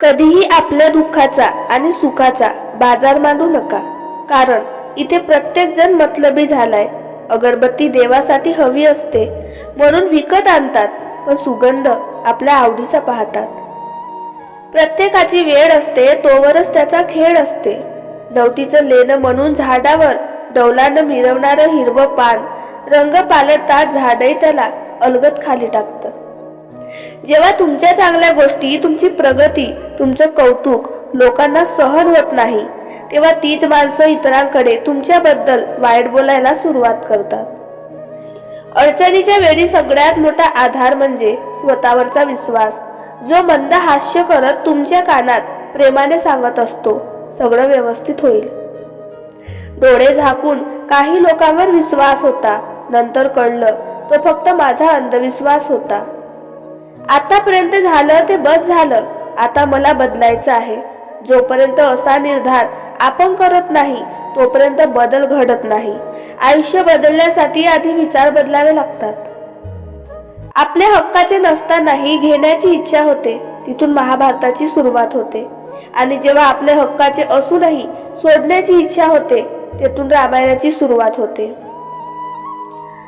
कधीही आपल्या दुःखाचा आणि सुखाचा बाजार मांडू नका. कारण इथे प्रत्येक जण मतलबी झालाय. अगरबत्ती देवासाठी हवी असते म्हणून विकत आणतात पण सुगंध आपल्या आवडीचा पाहतात. प्रत्येकाची वेळ असते तोवरच त्याचा खेळ असते. नवतीचं लेणं म्हणून झाडावर डौलानं मिरवणारं हिरवं पान रंग पालटतात झाडही त्याला अलगत खाली टाकतं. जेव्हा तुमच्या चांगल्या गोष्टी तुमची प्रगती तुमचं कौतुक लोकांना सहन होत नाही तेव्हा तीच माणसं इतरांकडे तुमच्याबद्दल वाईट बोलायला सुरुवात करतात. अडचणीच्या वेळी सगळ्यात मोठा आधार म्हणजे स्वतःवरचा विश्वास जो मंद हास्य करत तुमच्या कानात प्रेमाने सांगत असतो सगळं व्यवस्थित होईल. डोळे झाकून काही लोकांवर विश्वास होता नंतर कळलं तो फक्त माझा अंधविश्वास होता. आतापर्यंत झालं ते बस झालं. आता मला बदलायचं आहे. जोपर्यंत असा निर्धार आपण करत नाही तोपर्यंत बदल घडत नाही. आयुष्य बदलण्यासाठी आधी विचार बदलावे लागतात. आपल्या हक्काचे नसतानाही घेण्याची इच्छा होते. तिथून महाभारताची सुरुवात होते. आणि जेव्हा आपल्या हक्काचे असूनही सोडण्याची इच्छा होते तेथून रामायणाची सुरुवात होते.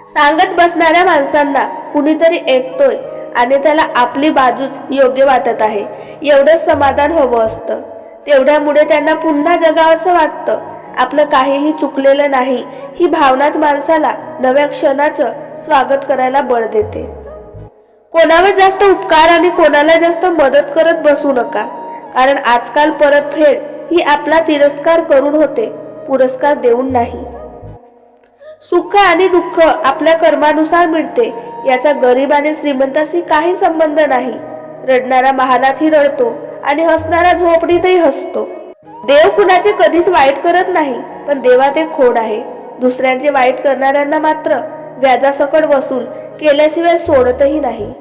सांगत बसणाऱ्या माणसांना कुणीतरी ऐकतोय आणि त्याला आपली बाजूच योग्य वाटत आहे. एवढंच समाधान हवं असतं. तेवढ्यामुळे त्यांना पुन्हा जगावंसं वाटतं. आपलं काहीही चुकलेलं नाही ही भावनाच माणसाला नव्या क्षणाचं स्वागत करायला बळ देते. कोणावर जास्त उपकार आणि कोणाला जास्त मदत करत बसू नका. कारण आजकाल परतफेड ही आपला तिरस्कार करून होते पुरस्कार देऊन नाही. सुख आणि दुःख आपल्या कर्मानुसार मिळते. याचा गरीब आणि श्रीमंताशी काही संबंध नाही. रडणारा महालातही रडतो आणि हसणारा झोपडीतही हसतो. देव कुणाचे कधीच वाईट करत नाही पण देवात एक खोड आहे. दुसऱ्यांचे वाईट करणाऱ्यांना मात्र व्याजासकट वसूल केल्याशिवाय सोडतही नाही.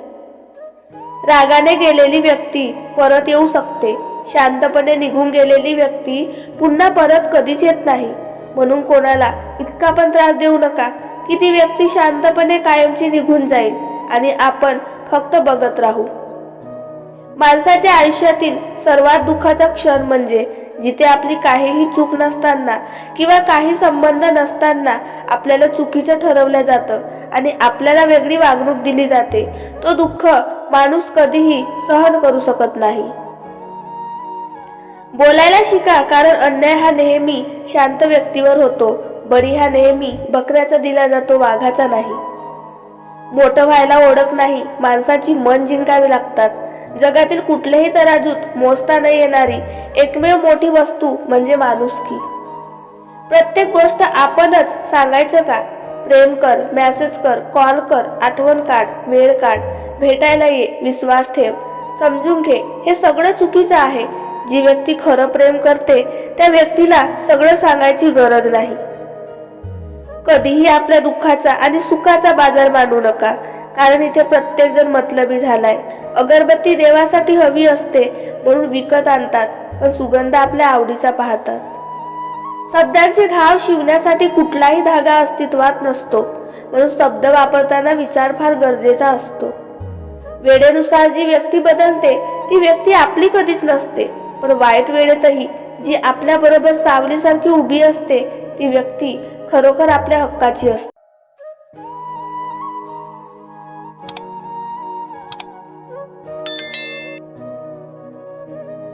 रागाने गेलेली व्यक्ती परत येऊ शकते. शांतपणे निघून गेलेली व्यक्ती पुन्हा परत कधीच येत नाही. म्हणून कोणाला इतका पण त्रास देऊ नका. की ती व्यक्ती शांतपणे कायमची निघून जाईल आणि आपण फक्त बघत राहू. माणसाच्या आयुष्यातील सर्वात दुःखाचा क्षण म्हणजे जिथे आपली काहीही चूक नसताना किंवा काही संबंध नसताना आपल्याला चुकीचं ठरवलं जातं आणि आपल्याला वेगळी वागणूक दिली जाते. तो दुःख माणूस कधीही सहन करू शकत नाही. बोलायला शिका कारण अन्याय हा नेहमी शांत व्यक्तीवर होतो. बळी हा नेहमी बकऱ्याचा दिला जातो वाघाचा नाही. मोठं व्हायला ओळख नाही माणसाची मन जिंकावी लागतात. जगातील कुठल्याही तराजूत मोजता न येणारी एकमेव मोठी वस्तू म्हणजे माणुसकी प्रत्येक गोष्ट आपणच सांगायचं का? प्रेम कर मेसेज कर कॉल कर आठवण काढ वेळ काढ भेटायला ये विश्वास ठेव. समजून घे हे सगळं चुकीचं आहे. जी व्यक्ती खरं प्रेम करते त्या व्यक्तीला सगळं सांगायची गरज नाही. कधीही आपल्या दुःखाचा आणि सुखाचा बाजार मांडू नका कारण इथे प्रत्येक जण मतलबी झालाय. अगरबत्ती देवासाठी हवी असते म्हणून विकत आणतात पण सुगंध आपल्या आवडीचा पाहतात. सध्याचे घाव शिवण्यासाठी कुठलाही धागा अस्तित्वात नसतो म्हणून शब्द वापरताना विचार फार गरजेचा असतो. वेळेनुसार जी व्यक्ती बदलते ती व्यक्ती आपली कधीच नसते. पण वाईट वेळेतही जी आपल्याबरोबर सावलीसारखी उभी असते ती व्यक्ती खरोखर आपल्या हक्काची असते.